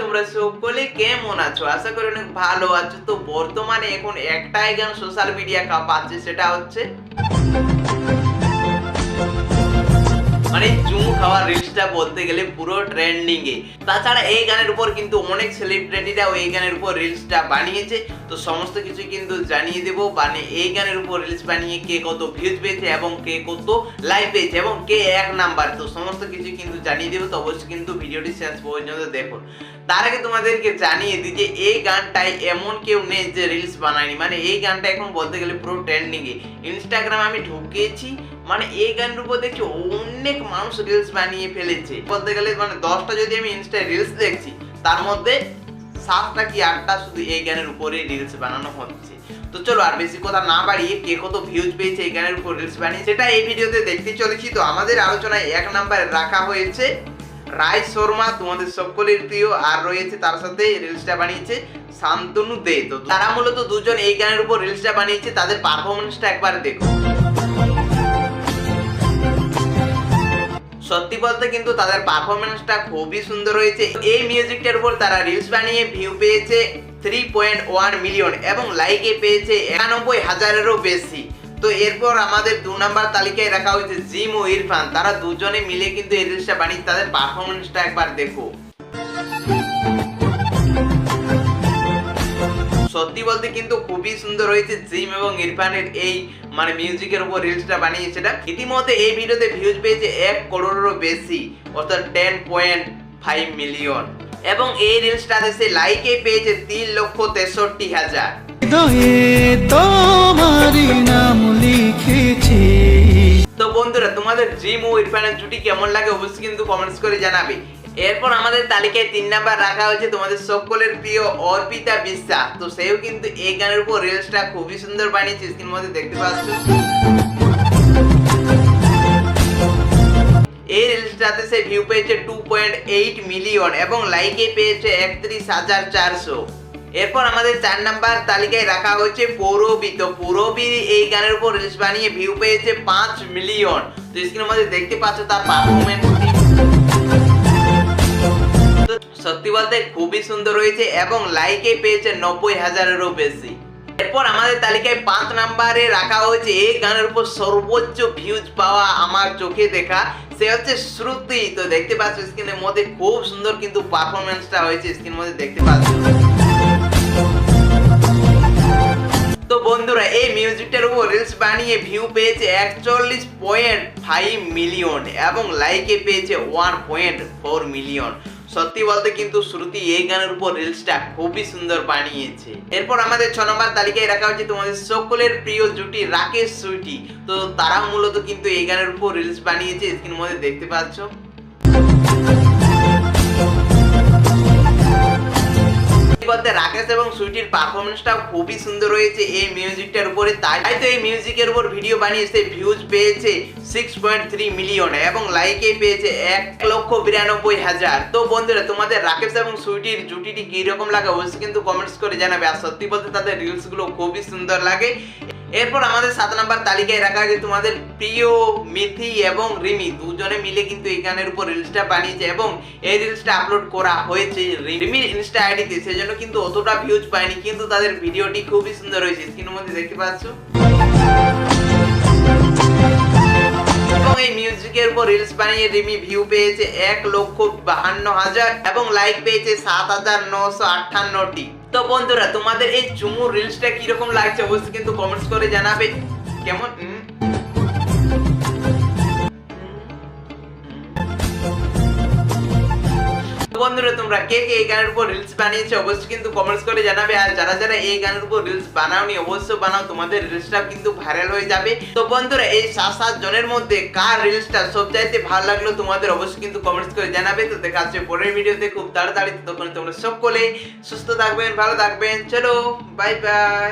তোমরা সকলে কেমন আছো? আশা করি অনেক ভালো আছো। তো বর্তমানে এখন একটাই গান সোশ্যাল মিডিয়া কাঁপাচ্ছে সেটা হচ্ছে মানে চুমু খাওয়ার রিলসটা বলতে গেলে পুরো ট্রেন্ডিং এ তাছাড়া এই গানের উপর কিন্তু অনেক সেলিব্রিটিরাও এই গানের উপর রিলসটা বানিয়েছে। তো সমস্ত কিছু কিন্তু জানিয়ে দেবো। মানে এই গানের উপর রিলস বানিয়ে কে কত ভিউজ পেয়েছে এবং কে কত লাইক পেয়েছে এবং কে এক নাম্বার তো সমস্ত কিছু কিন্তু জানিয়ে দেবো। তো অবশ্যই কিন্তু ভিডিওটি শেষ পর্যন্ত দেখো। তার আগে তোমাদেরকে জানিয়ে দিই যে এই গানটাই এমন কেউ নেই যে রিলস বানায়নি। মানে এই গানটা এখন বলতে গেলে পুরো ট্রেন্ডিং এ ইনস্টাগ্রাম আমি ঢুকিয়েছি মানে এই গানের উপর দেখছি অনেক মানুষ রিলস বানিয়ে ফেলেছে। বলতে গেলে মানে দশটা যদি আমি ইনস্টায় রিলস দেখছি, তার মধ্যে সাতটা কি আটটা শুধু এই গানের উপরে রিলস বানানো হচ্ছে। তো চলো আর বেশি কথা না বাড়িয়ে কে কত ভিউজ পেয়েছে এই গানের উপর রিলস বানিয়ে, সেটা এই ভিডিওতে দেখতে চলেছি। তো আমাদের আলোচনায় এক নাম্বারে রাখা হয়েছে রায় শর্মা, তোমাদের সকলের প্রিয়, আর রয়েছে তার সাথে রিলসটা বানিয়েছে শান্তনু দে। তো তারা মূলত দুজন এই গানের উপর রিলসটা বানিয়েছে, তাদের পারফরমেন্সটা একবার দেখো। সত্যি বলতে কিন্তু তাদের পারফরমেন্সটা খুবই সুন্দর হয়েছে। এই মিউজিকটার উপর তারা রিলস বানিয়ে ভিউ পেয়েছে থ্রি পয়েন্ট ওয়ান মিলিয়ন এবং লাইকে পেয়েছে একানব্বই হাজারেরও বেশি। তো এরপর আমাদের দু নাম্বার তালিকায় রাখা হয়েছে জিম ও ইরফান। তারা দুজনে মিলে কিন্তু এই রিলসটা বানিয়ে তাদের পারফরমেন্সটা একবার দেখো। সত্যি বলতে কিন্তু খুবই সুন্দর হয়েছে জিম এবং ইরফানের এই মানে মিউজিকের উপর রিলসটা বানিয়েছে সেটা ইতিমধ্যে এই ভিডিওতে ভিউজ পেয়েছে এক করোড়েরও বেশি, অর্থাৎ টেন পয়েন্ট ফাইভ মিলিয়ন এবং এই রিলসটাতে সে লাইকে পেয়েছে তিন লক্ষ তেষট্টি হাজার। তো বন্ধুরা, তোমাদের জিম ও ইরফানের জুটি কেমন লাগে অবশ্যই কিন্তু কমেন্টস করে জানাবে। এরপর আমাদের তালিকায় তিন নাম্বার রাখা হয়েছে তোমাদের সকলের প্রিয় অর্পিতা বিশ্বাস। তো সেও কিন্তু এই গানের উপর রিলসটা খুবই সুন্দর বানিয়েছে স্ক্রিনের মধ্যে দেখতে পাচ্ছ। এই রিলসটাতে সে ভিউ পেয়েছে টু পয়েন্ট এইট মিলিয়ন এবং লাইকে পেয়েছে একত্রিশ হাজার চারশো। এরপর আমাদের চার নাম্বার তালিকায় রাখা হয়েছে পৌরবী। তো পৌরবী এই গানের উপর রিলস বানিয়ে ভিউ পেয়েছে পাঁচ মিলিয়ন তো স্ক্রিনের মধ্যে দেখতে পাচ্ছ তার পারফরমেন্স সত্যি বলতে খুবই সুন্দর হয়েছে এবং লাইকে পেয়েছে নব্বই হাজারেরও বেশি। এরপর আমাদের তালিকায় পাঁচ নাম্বারে রাখা হয়েছে, এই গানের উপর সর্বোচ্চ ভিউজ পাওয়া আমার চোখে দেখা। সে হচ্ছে শ্রুতি, তো দেখতে পাচ্ছ স্ক্রিনের মধ্যে খুব সুন্দর কিন্তু পারফরমেন্সটা হয়েছে স্ক্রিনের মধ্যে দেখতে পাচ্ছ। তো বন্ধুরা, এই মিউজিকটার উপর রিলস বানিয়ে ভিউ পেয়েছে একচল্লিশ পয়েন্ট ফাইভ মিলিয়ন এবং লাইকে পেয়েছে ওয়ান পয়েন্ট ফোর মিলিয়ন সত্যি বলতে কিন্তু শ্রুতি এই গানের উপর রিলসটা খুবই সুন্দর বানিয়েছে। এরপর আমাদের ছ নম্বর তালিকায় রাখা হচ্ছে তোমাদের সকলের প্রিয় জুটি রাকেশ সুইটি। তো তারা মূলত কিন্তু এই গানের উপর রিলস বানিয়েছে স্ক্রিনের মধ্যে দেখতে পাচ্ছ। বলতে রাকেশ এবং সুইটির পারফরমেন্সটাও খুবই সুন্দর হয়েছে এই মিউজিকটার উপরে। তাই তো এই মিউজিকের উপর ভিডিও বানিয়েছে ভিউজ পেয়েছে। সিক্স পয়েন্ট থ্রি মিলিয়ন এবং লাইকে পেয়েছে এক লক্ষ বিরানব্বই হাজার। তো বন্ধুরা, তোমাদের রাকেশ এবং সুইটির জুটিটি কীরকম লাগে অবশ্যই কিন্তু কমেন্টস করে জানাবে। আর সত্যি বলতে তাদের রিলসগুলো খুবই সুন্দর লাগে। এরপর আমাদের সাত নাম্বার তালিকায় রাখা আছে তোমাদের প্রিয়, মিথি এবং রিমি। দুজনে মিলে কিন্তু এই গানের উপর রিলসটা বানিয়েছে এবং এই রিলসটা আপলোড করা হয়েছে রিমির ইনস্টা আইডিতে সেজন্য কিন্তু অতটা ভিউজ পায়নি, কিন্তু তাদের ভিডিওটি খুবই সুন্দর হয়েছে। স্ক্রিনের মধ্যে দেখতে পাচ্ছ? এই মিউজিকের উপর রিলস বানিয়ে রিমি ভিউ পেয়েছে এক লক্ষ বাহান্ন হাজার এবং লাইক পেয়েছে সাত হাজার নশো আটান্নটি। তো বন্ধুরা, তোমাদের এই চুমু রিলসটা কীরকম লাগছে অবশ্যই কিন্তু কমেন্টস করে জানাবে। কেমন? বন্ধুরা, তোমরা কে কে এই গানের উপর রিলস বানিয়েছো অবশ্যই কিন্তু কমেন্টস করে জানাবে। আর যারা যারা এই গানের উপর রিলস বানাওনি, অবশ্যই বানাও, তোমাদের রিলসটা কিন্তু ভাইরাল হয়ে যাবে। তো বন্ধুরা, এই সাত সাত জনের মধ্যে কার রিলসটা সবচাইতে ভালো লাগল, তোমাদের অবশ্যই কিন্তু কমেন্টস করে জানাবে। তো দেখা হচ্ছে পরের ভিডিওতে খুব তাড়াতাড়ি তখন তোমরা সকলে সুস্থ থাকবেন, ভালো থাকবেন। চলো বাই বাই